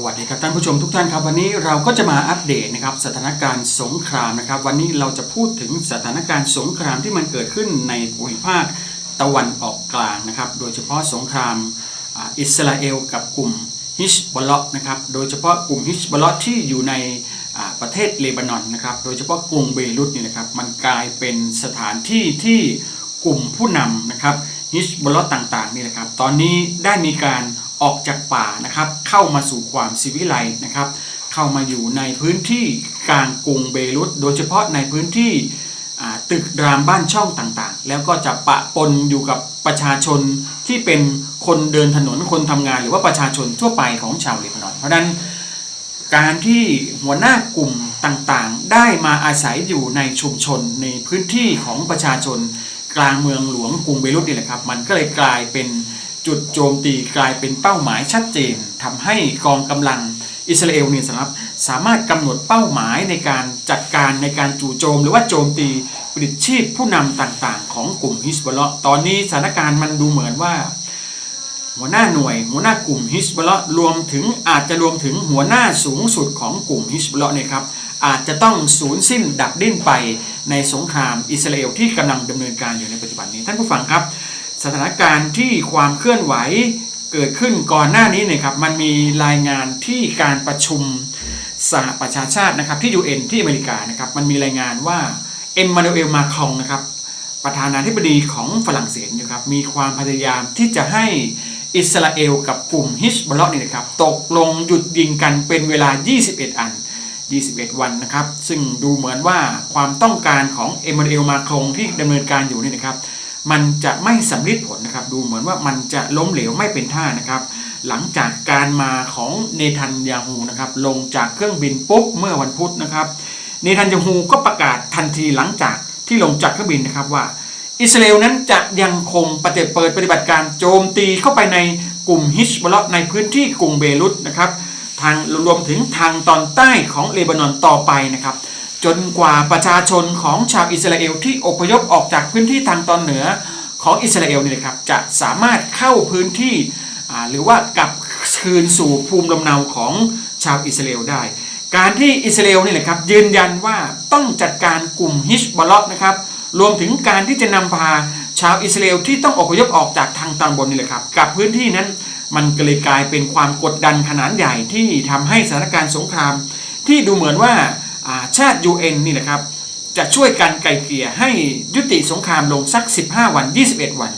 สวัสดีครับท่านผู้ชมทุกท่านครับ วันนี้เราก็จะมาอัปเดตนะครับสถานการณ์สงครามนะครับ วันนี้เราจะพูดถึงสถานการณ์สงครามที่มันเกิดขึ้นในภูมิภาคตะวันออกกลางนะครับ โดยเฉพาะสงครามอิสราเอลกับกลุ่มฮิชบอลลาะนะครับโดยเฉพาะกลุ่มฮิชบอลลาะที่อยู่ในประเทศเลบานอนนะครับโดยเฉพาะกรุงเบรุตนี่นะครับมันกลายเป็นสถานที่ที่กลุ่มผู้นำนะครับฮิชบอลลาะต่างๆนี่นะครับตอนนี้ได้มีการ ออกจากป่านะครับ เข้ามาสู่ความสิวิไลซ์นะครับ เข้ามาอยู่ในพื้นที่กลางกรุงเบรุตโดยเฉพาะในพื้นที่ตึกรามบ้านช่องต่างๆ แล้วก็จะปะปนอยู่กับประชาชนที่เป็นคนเดินถนนคนทำงาน หรือว่าประชาชนทั่วไปของชาวเลบานอน เพราะฉะนั้นการที่หัวหน้ากลุ่มต่างๆ ได้มาอาศัยอยู่ในชุมชนในพื้นที่ของประชาชน กลางเมืองหลวงกรุงเบรุตนี่แหละครับ มันก็เลยกลายเป็น จุดโจมตีกลายเป็นเป้าหมายชัดเจนทำให้กองกำลังอิสราเอลเนี่ยสำหรับสามารถกำหนดเป้าหมายในการจัดการในการจู่โจม หรือว่าโจมตีปลิดชีพผู้นำต่างๆ ของกลุ่มฮิสบอลเลาะตอนนี้สถานการณ์มันดูเหมือนว่า หัวหน้าหน่วย หัวหน้ากลุ่มฮิสบอลเลาะรวมถึงอาจจะรวมถึงหัวหน้าสูงสุดของกลุ่มฮิสบอลเลาะเนี่ยครับอาจจะต้องสูญสิ้นดับดิ้นไปในสงครามอิสราเอลที่กำลังดำเนินการอยู่ในปัจจุบันนี้ท่านผู้ฟังครับ สถานการณ์ที่ความเคลื่อนไหวเกิดขึ้นก่อนหน้านี้เนี่ยครับมันมีรายงานที่การประชุมสหประชาชาตินะครับที่ UN ที่อเมริกานะครับมันมีรายงานว่าเอ็มมานูเอลมาครองนะครับประธานาธิบดีของฝรั่งเศสนะครับมีความพยายามที่จะให้อิสราเอลกับกลุ่มฮิชบอลเลาะเนี่ยนะครับตกลงหยุดยิงกันเป็นเวลา 21 อัน 21 วันนะครับ ซึ่งดูเหมือนว่าความต้องการของเอ็มมานูเอลมาครงที่ดำเนินการอยู่นี่นะครับ มันจะไม่สำลิดผลนะครับ ดูเหมือนว่ามันจะล้มเหลวไม่เป็นท่านะครับ หลังจากการมาของเนทันยาฮูนะครับลงจากเครื่องบินปุ๊บเมื่อวันพุธนะครับ เนทันยาฮูก็ประกาศทันทีหลังจากที่ลงจากเครื่องบินนะครับว่า อิสราเอลนั้นจะยังคงปฏิเปิดปฏิบัติการโจมตีเข้าไปในกลุ่มฮิชบอลในพื้นที่กรุงเบรุตนะครับทางรวมถึงทางตอนใต้ของเลบานอนต่อไปนะครับ จนกว่าประชาชนของชาวอิสราเอลที่อพยพออกจากพื้นที่ทางตอนเหนือของอิสราเอลนี่นะครับจะสามารถเข้าพื้นที่หรือว่ากลับคืนสู่ภูมิลำเนาของชาวอิสราเอลได้ การที่อิสราเอลนี่แหละครับยืนยันว่าต้องจัดการกลุ่มฮิชบอลนะครับรวมถึงการที่จะนำพาชาวอิสราเอลที่ต้องอพยพออกจากทางตอนบนนี่แหละครับกับพื้นที่นั้นมันก็เลยกลายเป็นความกดดันขนาดใหญ่ที่ทำให้สถานการณ์สงคราม ที่ดูเหมือนว่า ชาติ UN นี่แหละครับ จะช่วยกันไกลเกลี่ยให้ยุติสงครามลงสัก 15 วัน 21 วัน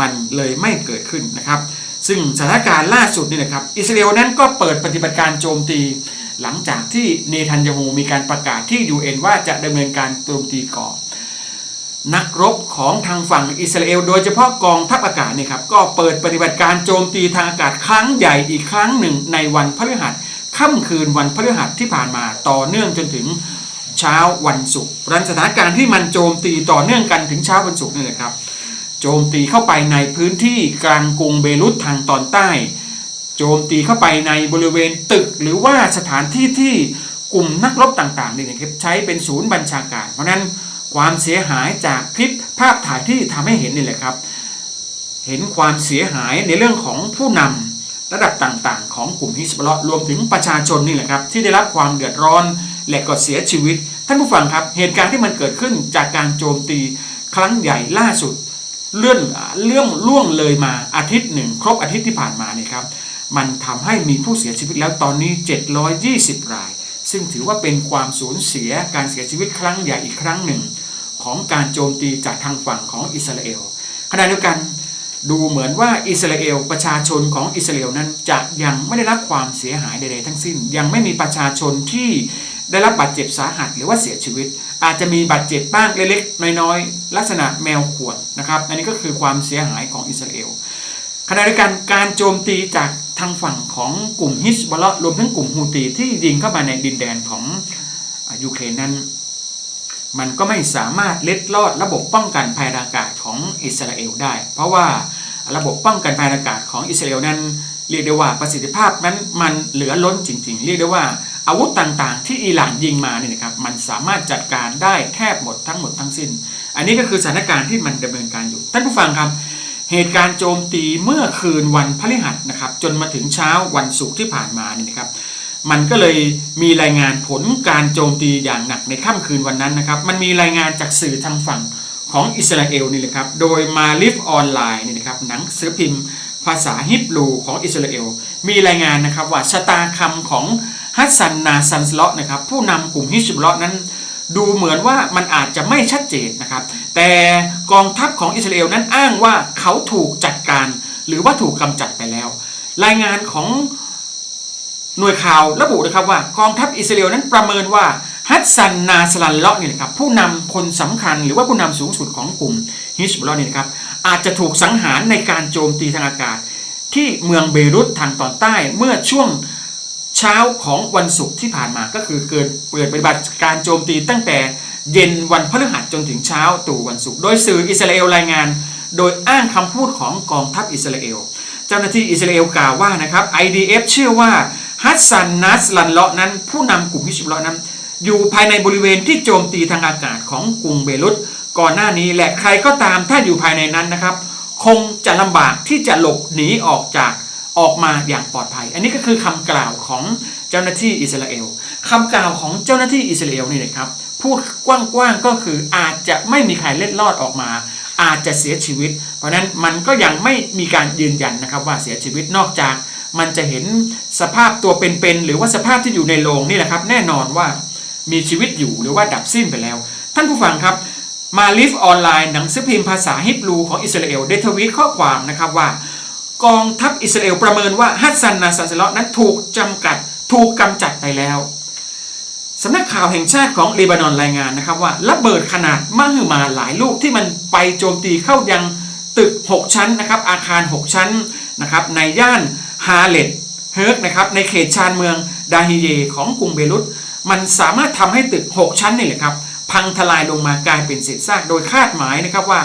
มันเลยไม่เกิดขึ้นนะครับ ซึ่งสถานการณ์ล่าสุดนี่นะครับ อิสราเอลนั้นก็เปิดปฏิบัติการโจมตี หลังจากที่เนทันยาฮูมีการประกาศที่ UN ว่าจะดำเนินการโจมตีก่อนนักรบของทางฝั่งอิสราเอลโดยเฉพาะกองทัพอากาศเนี่ยครับก็เปิดปฏิบัติการโจมตีทางอากาศครั้งใหญ่อีกครั้งหนึ่งในวันพฤหัส ค่ำคืนวันพฤหัสที่ผ่านมาต่อเนื่องจนถึงเช้าวันศุกร์รันสถานการณ์ที่มันโจมตีต่อเนื่องกันถึงเช้าวันศุกร์นี่แหละครับ โจมตีเข้าไปในพื้นที่กลางกรุงเบรุตทางตอนใต้ โจมตีเข้าไปในบริเวณตึกหรือว่าสถานที่ที่กลุ่มนักรบต่างๆนี่นะครับใช้เป็นศูนย์บัญชาการ เพราะฉะนั้นความเสียหายจากคลิปภาพถ่ายที่ทำให้เห็นนี่แหละครับ เห็นความเสียหายในเรื่องของผู้นำ ระดับต่างๆ ของกลุ่มฮิสบอลรวมถึงประชาชนนี่แหละครับที่ได้รับความเดือดร้อนและก็เสียชีวิต ท่านผู้ฟังครับเหตุการณ์ที่มันเกิดขึ้นจากการโจมตีครั้งใหญ่ล่าสุด เลื่อนเรื่องล่วงเลยมาอาทิตย์หนึ่งครบอาทิตย์ที่ผ่านมาเนี่ยครับมันทำให้มีผู้เสียชีวิตแล้วตอนนี้ 720 ราย ซึ่งถือว่าเป็นความสูญเสียการเสียชีวิตครั้งใหญ่อีกครั้งหนึ่ง ของการโจมตีจากทางฝั่งของอิสราเอลขณะเดียวกัน ดูเหมือนว่าอิสราเอลประชาชนของอิสราเอลนั้นจะยังไม่ได้รับความเสียหายใดๆทั้งสิ้น ยังไม่มีประชาชนที่ได้รับบาดเจ็บสาหัสหรือว่าเสียชีวิต อาจจะมีบาดเจ็บบ้างเล็กๆน้อยๆ ลักษณะแมวข่วนนะครับ อันนี้ก็คือความเสียหายของอิสราเอลขณะเดียวกันการโจมตีจากทางฝั่งของกลุ่มฮิสบอลรวมทั้งกลุ่มฮูตีที่ยิงเข้ามาในดินแดนของอยูเครนนั้น มันก็ไม่สามารถเล็ดลอดระบบป้องกันภัยอากาศของอิสราเอลได้ เพราะว่า ระบบป้องกันภัยอากาศของอิสราเอลนั้น เรียกได้ว่าประสิทธิภาพนั้นมันเหลือล้นจริงๆ เรียกได้ว่าอาวุธต่างๆ ที่อิหร่านยิงมาเนี่ยนะครับมันสามารถจัดการได้แทบหมดทั้งหมดทั้งสิ้น อันนี้ก็คือสถานการณ์ที่มันดำเนินการอยู่ท่านผู้ฟังครับเหเหตุการณ์โจมตีเมื่อคืนวันพฤหัสนะครับจนมาถึงเช้าวันศุกร์ที่ผ่านมาเนี่ยนะครับมันก็เลยมีรายงานผลการโจมตีอย่างหนักในค่ำคืนวันนั้นนะครับ มันมีรายงานจากสื่อทางฝั่ง ของอิสราเอลนี่แหละครับ โดยมาลิฟออนไลน์นี่นะครับหนังสือพิมพ์ภาษาฮิบรูของอิสราเอล มีรายงานนะครับว่าชะตาคำของฮัสซันนาซันสเลาะนะครับผู้นำกลุ่มฮิชบุลเลาะนั้น ดูเหมือนว่ามันอาจจะไม่ชัดเจนนะครับ แต่กองทัพของอิสราเอลนั้นอ้างว่าเขาถูกจัดการหรือว่าถูกกำจัดไปแล้ว รายงานของหน่วยข่าวระบุนะครับว่ากองทัพอิสราเอลนั้นประเมินว่า สซันนาสลันเลาะเนี่ยนะครับผู้นำคนสำคัญหรือว่าผู้นำสูงสุดของกลุ่มฮิชบุลเลาะเนี่ยนะครับอาจจะถูกสังหารในการโจมตีทางอากาศ ที่เมืองเบรุตทางตอนใต้เมื่อช่วงเช้าของวันศุกร์ที่ผ่านมาก็คือเกิดเปิดปฏิบัติการโจมตีตั้งแต่เย็นวันพฤหัสจนถึงเช้าตู่วันศุกร์โดยสื่ออิสราเอลรายงาน โดยอ้างคำพูดของกองทัพอิสราเอล เจ้าหน้าที่อิสราเอลกล่าวว่านะครับ IDF เชื่อว่าฮัสซันนัสลันเลาะนั้นผู้นำกลุ่มฮิชบุลเลาะนั้น อยู่ภายในบริเวณที่โจมตีทางอากาศของกรุงเบรุตก่อนหน้านี้และใครก็ตามถ้าอยู่ภายในนั้นนะครับ คงจะลำบากที่จะหลบหนีออกจากออกมาอย่างปลอดภัย อันนี้ก็คือคำกล่าวของเจ้าหน้าที่อิสราเอลคำกล่าวของเจ้าหน้าที่อิสราเอลนี่นะครับพูดกว้างๆก็คืออาจจะไม่มีใครเล็ดลอดออกมา อาจจะเสียชีวิต เพราะฉะนั้นมันก็ยังไม่มีการยืนยันนะครับว่าเสียชีวิตนอกจาก มันจะเห็นสภาพตัวเป็นๆหรือว่าสภาพที่อยู่ในโรงนี่แหละครับ แน่นอนว่า มีชีวิตอยู่หรือว่าดับสิ้นไปแล้ว ท่านผู้ฟังครับ มาลิฟออนไลน์หนังสือพิมพ์ภาษาฮิบรูของอิสราเอลได้ทวีตข้อความนะครับว่า กองทัพอิสราเอลประเมินว่าฮัสซันนาซันเซลนั้นถูกจำกัดถูกกำจัดไปแล้วสำนักข่าวแห่งชาติของเลบานอนรายงานนะครับว่าระเบิดขนาดมหึมาหลายลูกที่มันไปโจมตีเข้ายังตึก 6 ชั้นนะครับอาคาร 6 ชั้นนะครับในย่านฮาเลตเฮิร์กนะครับในเขตชานเมืองดาฮิเยของกรุงเบรุต มันสามารถทำให้ตึก 6 ชั้นนี่แหละครับ พังทลายลงมากลายเป็นเศษซากโดยคาดหมายนะครับว่า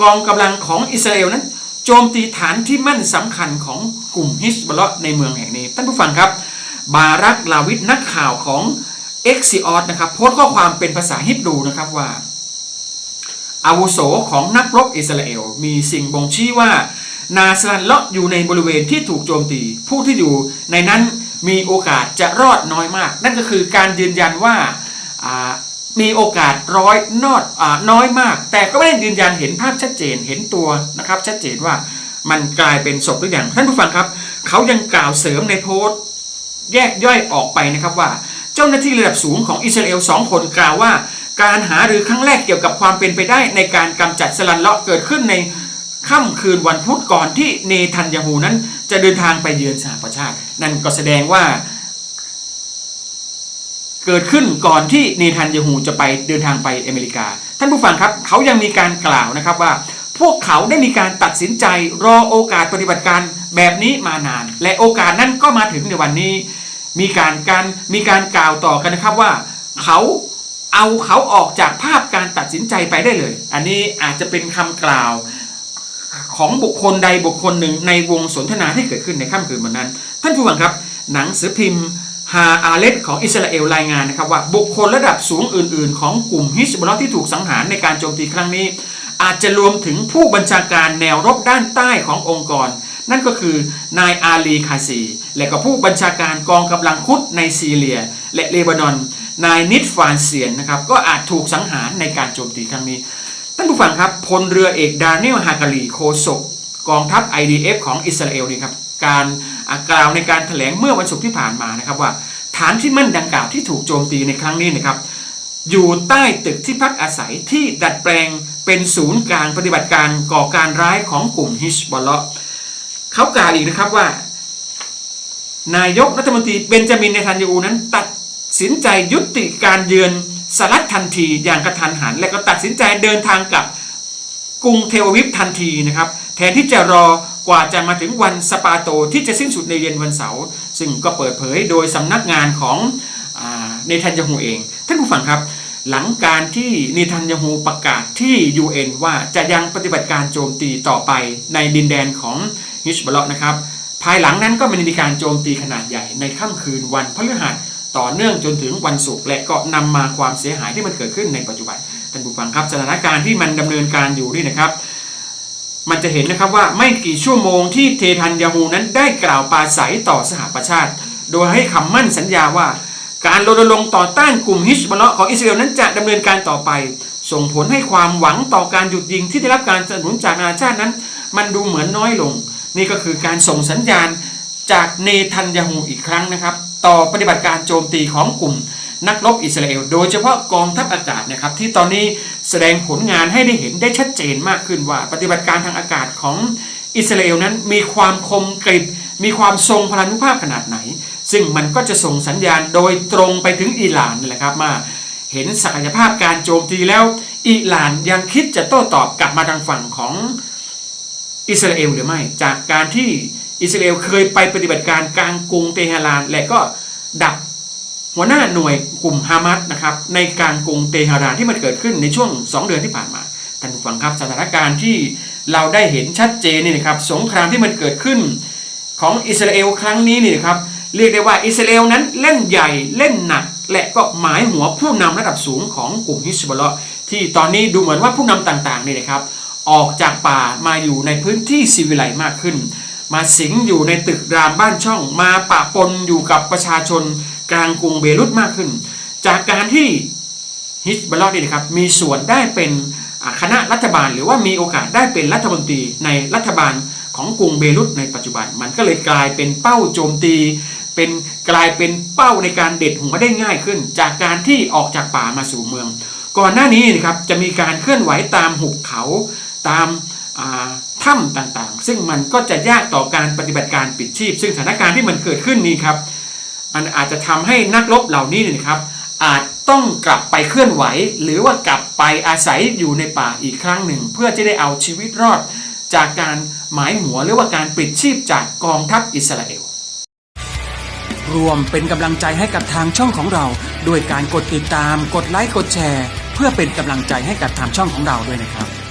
กองกำลังของอิสราเอลนั้น โจมตีฐานที่มั่นสำคัญของกลุ่มฮิสบอลในเมืองแห่งนี้ ท่านผู้ฟังครับ บารักลาวิทนักข่าวของเอ็กซิออสนะครับโพสต์ข้อความเป็นภาษาฮิบรูนะครับว่า อาวุโสของนักรบอิสราเอล มีสิ่งบ่งชี้ว่า นาสลันเลาะอยู่ในบริเวณที่ถูกโจมตี ผู้ที่อยู่ในนั้น มีโอกาสจะรอดน้อยมาก นั่นก็คือการยืนยันว่ามีโอกาสร้อยนอดอน้อยมาก แต่ก็ไม่ได้ยืนยันเห็นภาพชัดเจนเห็นตัวนะครับ ชัดเจนว่ามันกลายเป็นศพหรืออยังท่านผู้ฟังครับ เขายังกล่าวเสริมในโพสต์ แยกย่อยออกไปนะครับว่า เจ้าหน้าที่ระดับสูงของอิสราเอลสองคนกล่าวว่า การหาหรือครั้งแรกเกี่ยวกับความเป็นไปได้ในการกำจัดสลันเลาะเกิดขึ้นใน ค่ำคืนวันพุธก่อนที่เนทันยาฮูนั้น จะเดินทางไปเยือนสหประชาติ นั่นก็แสดงว่า เกิดขึ้นก่อนที่เนทันยาฮูจะไปเดินทางไปอเมริกา ท่านผู้ฟังครับ เขายังมีการกล่าวนะครับว่า พวกเขาได้มีการตัดสินใจรอโอกาสปฏิบัติการแบบนี้มานาน และโอกาสนั้นก็มาถึงในวันนี้ มีการการมีการกล่าวต่อกันนะครับว่า เขาเอาเขาออกจากภาพการตัดสินใจไปได้เลย อันนี้อาจจะเป็นคำกล่าว ของบุคคลใดบุคคลหนึ่งในวงสนทนาที่เกิดขึ้นในค่ำคืนวันนั้น ท่านผู้ฟังครับ หนังสือพิมพ์ฮาอาเลตของอิสราเอลรายงานนะครับว่าบุคคลระดับสูงอื่น ๆ ของกลุ่มฮิสบุลที่ถูกสังหารในการโจมตีครั้งนี้ อาจจะรวมถึงผู้บัญชาการแนวรบด้านใต้ขององค์กร นั่นก็คือนายอาลีคาซี และก็ผู้บัญชาการกองกำลังคุดในซีเรีย และเลบานอนนายนิดฟานเซียนนะครับก็อาจถูกสังหารในการโจมตีครั้งนี้ ท่านผู้ฟังครับพลเรือเอกดานิเอลฮาการีโคศกกองทัพ IDF ของอิสราเอลนี่ครับการกล่าวในการแถลงเมื่อวันศุกร์ที่ผ่านมานะครับว่า ฐานที่มั่นดังกล่าวที่ถูกโจมตีในครั้งนี้นะครับอยู่ใต้ตึกที่พักอาศัยที่ดัดแปลงเป็นศูนย์กลางปฏิบัติการก่อการร้ายของกลุ่มฮิชบอลเลาะห์เขากล่าวอีกนะครับว่า นายกรัฐมนตรีเบนจามินเนทันยูนั้นตัดสินใจยุติการเยือน สหรัฐทันทีอย่างกระทันหัน และก็ตัดสินใจเดินทางกลับกรุงเทววิฟทันทีนะครับแทนที่จะรอกว่าจะมาถึงวันสปาโตที่จะสิ้นสุดในเย็นวันเสาร์ซึ่งก็เปิดเผยโดยสำนักงานของอาเนทันยาฮูเอง ท่านผู้ฟังครับ หลังการที่เนทันยาฮูประกาศที่ UN ว่าจะยังปฏิบัติการโจมตีต่อไปในดินแดนของฮิชบอลนะครับ ภายหลังนั้นก็มีการโจมตีขนาดใหญ่ในค่ำคืนวันพฤหัส ต่อเนื่องจนถึงวันศุกร์และก็นำมาความเสียหายที่มันเกิดขึ้นในปัจจุบันท่านผู้ฟังครับสถานการณ์ที่มันดำเนินการอยู่นี่นะครับ มันจะเห็นนะครับว่าไม่กี่ชั่วโมงที่เททันยาฮูนั้นได้กล่าวปราศัยต่อสหประชาติ โดยให้คำมั่นสัญญาว่า การรณรงค์ต่อต้านกลุ่มฮิชบอลเลาะห์ของอิสราเอลนั้นจะดำเนินการต่อไป ส่งผลให้ความหวังต่อการหยุดยิงที่ได้รับการสนับสนุนจากนานาชาตินั้น มันดูเหมือนน้อยลง นี่ก็คือการส่งสัญญาณจากเนทันยาฮูอีกครั้งนะครับ ต่อปฏิบัติการโจมตีของกลุ่มนักรบอิสราเอล โดยเฉพาะกองทัพอากาศนะครับที่ตอนนี้แสดงผลงานให้ได้เห็นได้ชัดเจนมากขึ้นว่า ปฏิบัติการทางอากาศของอิสราเอลนั้นมีความคมกริบมีความทรงพลานุภาพขนาดไหน ซึ่งมันก็จะส่งสัญญาณโดยตรงไปถึงอิหร่านนี่แหละครับมาเห็นศักยภาพการโจมตีแล้ว อิหร่านยังคิดจะโต้ตอบกลับมาทางฝั่งของอิสราเอลหรือไม่ จากการที่ อิสราเอลเคยไปปฏิบัติการกลางกรุงเตหะราน และก็ดับหัวหน้าหน่วยกลุ่มฮามาสนะครับในกลางกรุงเตหะรานที่มันเกิดขึ้นในช่วง 2 เดือนที่ผ่านมาท่านผู้ฟังครับสถานการณ์ที่เราได้เห็นชัดเจนนี่นะครับสงครามที่มันเกิดขึ้นของอิสราเอลครั้งนี้นี่นะครับเรียกได้ว่าอิสราเอลนั้นเล่นใหญ่เล่นหนัก และก็หมายหัวผู้นำระดับสูงของกลุ่มฮิสบอลเลาะที่ตอนนี้ดูเหมือนว่าผู้นำต่างๆนี่นะครับออกจากป่ามาอยู่ในพื้นที่ซีวิไลมากขึ้น มาสิงอยู่ในตึกรามบ้านช่อง มาปะปนอยู่กับประชาชนกลางกรุงเบรุตมากขึ้น จากการที่ฮิสบอลเลาะห์นี่นะครับมีส่วนได้เป็นคณะรัฐบาล หรือว่ามีโอกาสได้เป็นรัฐมนตรีในรัฐบาลของกรุงเบรุตในปัจจุบัน มันก็เลยกลายเป็นเป้าโจมตี เป็นกลายเป็นเป้าในการเด็ดหัวได้ง่ายขึ้น จากการที่ออกจากป่ามาสู่เมือง ก่อนหน้านี้นะครับจะมีการเคลื่อนไหวตามหุบเขาตามาถ้ำต่างๆ ซึ่งมันก็จะยากต่อการปฏิบัติการปิดชีพ ซึ่งสถานการณ์ที่มันเกิดขึ้นนี้ครับมันอาจจะทำให้นักรบเหล่านี้เนยนะครับ อาจต้องกลับไปเคลื่อนไหว หรือว่ากลับไปอาศัยอยู่ในป่าอีกครั้งหนึ่ง เพื่อจะได้เอาชีวิตรอด จากการหมายหัวหรือว่าการปิดชีพจากกองทัพอิสราเอลรวมเป็นกำลังใจให้กับทางช่องของเราด้วยการกดติดตาม กดไลค์ กดแชร์ เพื่อเป็นกำลังใจให้กับทางช่องของเราด้วยนะครับ